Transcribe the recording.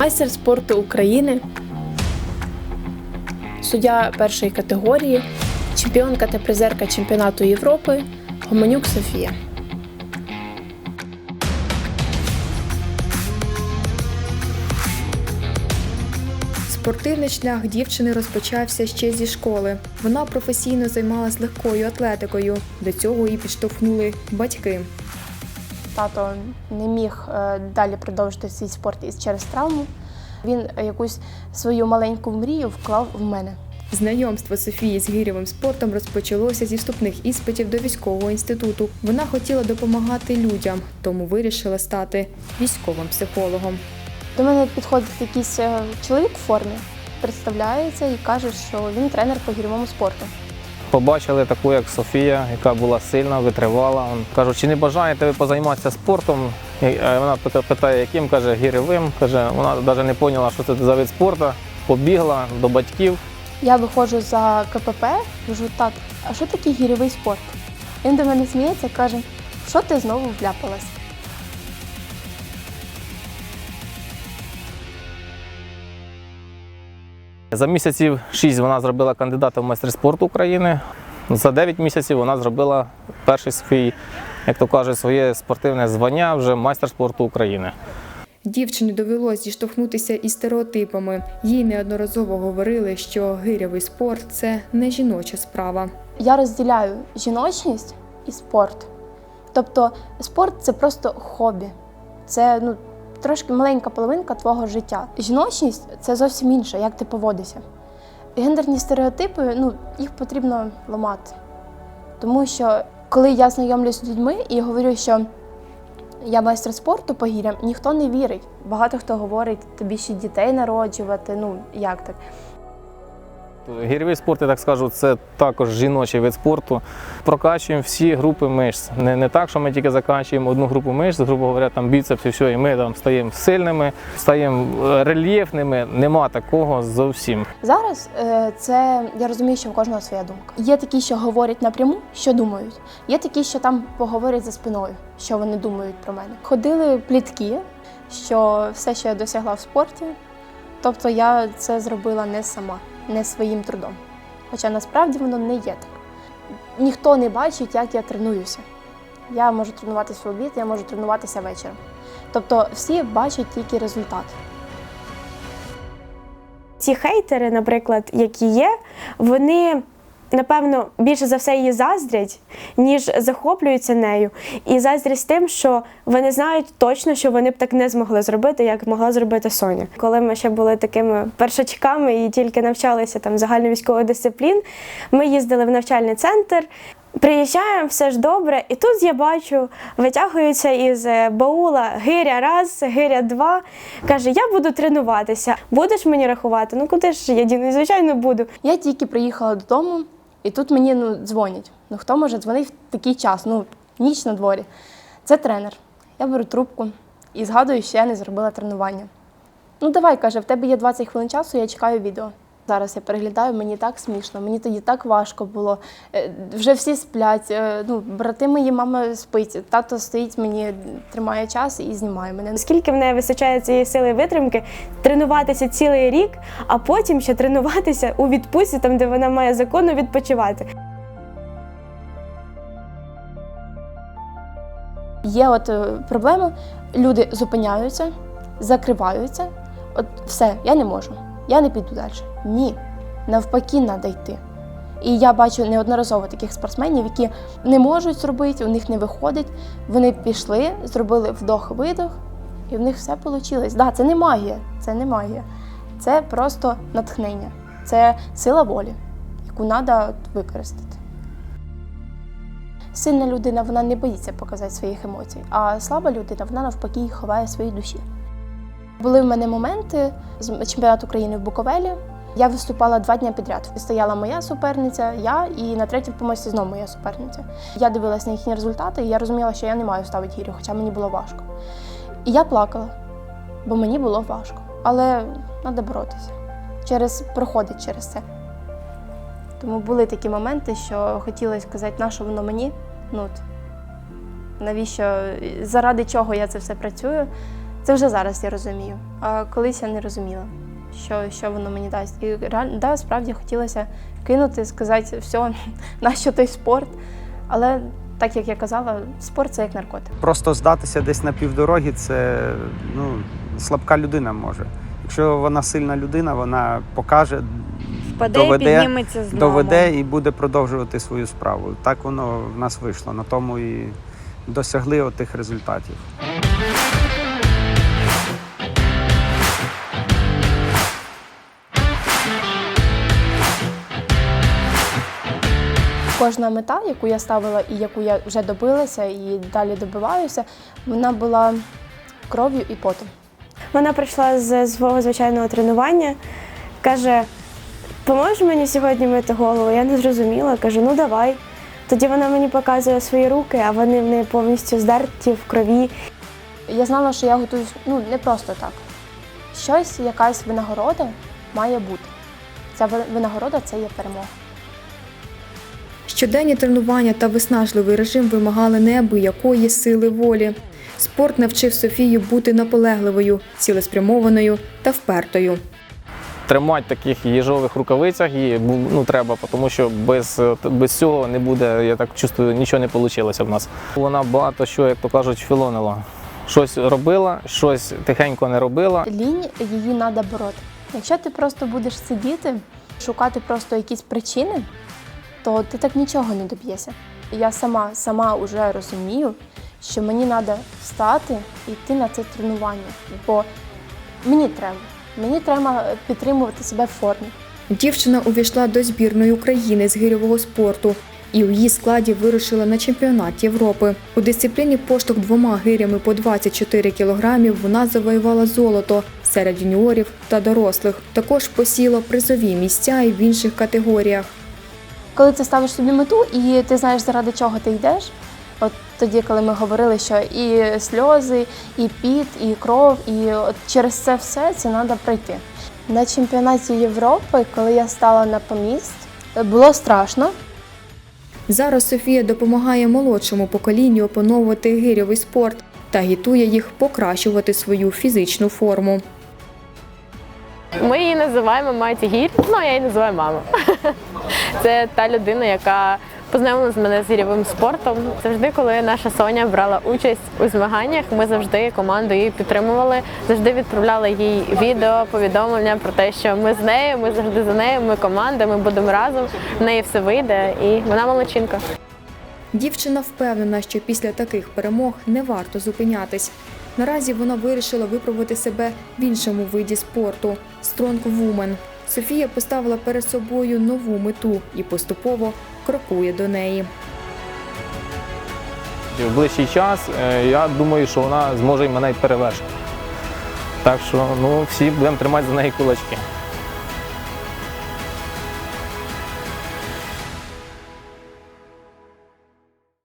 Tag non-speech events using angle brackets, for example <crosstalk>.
майстер спорту України, суддя першої категорії, чемпіонка та призерка чемпіонату Європи Гомонюк Софія. Спортивний шлях дівчини розпочався ще зі школи. Вона професійно займалась легкою атлетикою. До цього її підштовхнули батьки. Тато не міг е, далі продовжити свій спорт через травму. Він якусь свою маленьку мрію вклав в мене. Знайомство Софії з гірєвим спортом розпочалося зі вступних іспитів до військового інституту. Вона хотіла допомагати людям, тому вирішила стати військовим психологом. До мене підходить якийсь е, чоловік в формі, представляється і каже, що він тренер по гірьовому спорту. Побачили таку, як Софія, яка була сильна, витривала. Он Кажуть, чи не бажаєте ви позайматися спортом? І, е, Вона питає, яким, каже, гіревим. Каже, вона навіть не поняла, що це за вид спорту. Побігла до батьків. Я виходжу за КПП, кажу, тат, а що таке гірьовий спорт? Він до мене сміється, каже, що ти знову вляпалась? За місяців 6 вона зробила кандидата в майстри спорту України. За 9 місяців вона зробила перший свій, як то кажуть, своє спортивне звання вже майстер спорту України. Дівчині довелось зіштовхнутися із стереотипами. Їй неодноразово говорили, що гирявий спорт це не жіноча справа. Я розділяю жіночність і спорт. Тобто спорт це просто хобі. Це ну, трошки маленька половинка твого життя. Жіночність це зовсім інше, як ти поводишся. Гендерні стереотипи, ну, їх потрібно ламати. Тому що коли я знайомлюсь з людьми і говорю, що я майстер спорту по гірям, ніхто не вірить. Багато хто говорить, тобі ще дітей народжувати. Ну як так? Гірьовий спорт, я так скажу, це також жіночий вид спорту. Прокачуємо всі групи мишць. Не, не так, що ми тільки закачуємо одну групу мишць, грубо говоря, там біцепс і все, і ми там стаємо сильними, стаємо е, рельєфними. Нема такого зовсім. Зараз е, це я розумію, що в кожного своя думка. Є такі, що говорять напряму, що думають. Є такі, що там поговорять за спиною, що вони думають про мене. Ходили плітки, що все, що я досягла в спорті, тобто я це зробила не сама, не своїм трудом. Хоча насправді воно не є так. Ніхто не бачить, як я тренуюся. Я можу тренуватися в обід, я можу тренуватися вечором. Тобто всі бачать тільки результат. ці хейтери, наприклад, які є, вони. Напевно, більше за все її заздрять, ніж захоплюються нею. І заздрять тим, що вони знають точно, що вони б так не змогли зробити, як могла зробити Соня. Коли ми ще були такими першачками і тільки навчалися там загальновійськових дисциплін, ми їздили в навчальний центр. Приїжджаємо, все ж добре, і тут я бачу, витягуються із е, баула гиря раз, гиря два. Каже, я буду тренуватися. Будеш мені рахувати? Ну куди ж я діну? Звичайно, буду. Я тільки приїхала додому, і тут мені ну, дзвонять. Ну хто може дзвонити в такий час? Ну, ніч на дворі. Це тренер. Я беру трубку і згадую, що я не зробила тренування. Ну, давай, каже, в тебе є 20 хвилин часу, я чекаю відео. Зараз я переглядаю, мені так смішно, мені тоді так важко було. Е, Вже всі сплять. е, Ну, брати мої, мама спить, тато стоїть, мені тримає час і знімає мене. Скільки в неї вистачає цієї сили витримки, тренуватися цілий рік, а потім ще тренуватися у відпустці, там де вона має законно відпочивати. Є от е, проблема, люди зупиняються, закриваються. От все, я не можу, я не піду далі. Ні, навпаки, треба йти. І я бачу неодноразово таких спортсменів, які не можуть зробити, у них не виходить. Вони пішли, зробили вдох-видох, і в них все вийшло. Да, це не магія, це не магія. Це просто натхнення, це сила волі, яку треба використати. Сильна людина вона не боїться показати своїх емоцій, а слаба людина вона навпаки ховає свої душі. Були в мене моменти з чемпіонату України в Буковелі. Я виступала два дні підряд. Стояла моя суперниця, я і на третій помості знову моя суперниця. Я дивилася на їхні результати, і я розуміла, що я не маю ставити гірю, хоча мені було важко. І я плакала, бо мені було важко. Але треба боротися. Через проходить через це. Тому були такі моменти, що хотілося сказати, на що воно мені? Ну, от, навіщо, заради чого я це все працюю? Це вже зараз я розумію. А колись я не розуміла, що, що воно мені дасть. І реально, да, справді хотілося кинути, сказати, все, <laughs> нащо той спорт. Але так як я казала, спорт це як наркотик. Просто здатися десь на півдороги це ну, слабка людина може. Якщо вона сильна людина, вона покаже, Впаде Доведе- і підніметься знову. доведе і буде продовжувати свою справу. Так воно в нас вийшло. На тому і досягли отих результатів. Кожна мета, яку я ставила і яку я вже добилася, і далі добиваюся, вона була кров'ю і потом. Вона прийшла з свого звичайного тренування, каже: поможеш мені сьогодні мити голову? Я не зрозуміла. Кажу, ну давай. Тоді вона мені показує свої руки, а вони в неї повністю здерті в крові. Я знала, що я готуюсь ну, не просто так. Щось, якась винагорода має бути. Ця винагорода це є перемога. Щоденні тренування та виснажливий режим вимагали неабиякої сили волі. Спорт навчив Софію бути наполегливою, цілеспрямованою та впертою. Тримати таких їжових рукавицях бу- ну, треба, тому що без, без цього не буде, я так чувствую, нічого не вийшло в нас. Вона багато що, як то кажуть, філонила. Щось робила, щось тихенько не робила. Лінь її треба бороти. Якщо ти просто будеш сидіти, шукати просто якісь причини, то ти так нічого не доб'єшся. Я сама сама вже розумію, що мені треба встати і йти на це тренування, бо мені треба. Мені треба підтримувати себе в формі. Дівчина увійшла до збірної України з гирьового спорту і у її складі вирушила на чемпіонат Європи. У дисципліні поштовх двома гирями по 24 кілограмів вона завоювала золото серед юніорів та дорослих. Також посіла призові місця і в інших категоріях. Коли ти ставиш собі мету і ти знаєш, заради чого ти йдеш. От тоді, коли ми говорили, що і сльози, і піт, і кров, і от через це все це треба пройти. На чемпіонаті Європи, коли я стала на поміст, було страшно. Зараз Софія допомагає молодшому поколінню опановувати гирьовий спорт та агітує їх покращувати свою фізичну форму. Ми її називаємо Маті Гір, ну я її називаю мама. <laughs> Це та людина, яка познайомила з мене з гірьовим спортом. Завжди, коли наша Соня брала участь у змаганнях, ми завжди команду її підтримували, завжди відправляли їй відео, повідомлення про те, що ми з нею, ми завжди за нею, ми команда, ми будемо разом. В неї все вийде, і вона молодчинка. Дівчина впевнена, що після таких перемог не варто зупинятись. Наразі вона вирішила випробувати себе в іншому виді спорту Woman. Софія поставила перед собою нову мету і поступово крокує до неї. В ближчий час е, я думаю, що вона зможе і мене перевершити. Так що ну, всі будемо тримати за неї кулачки.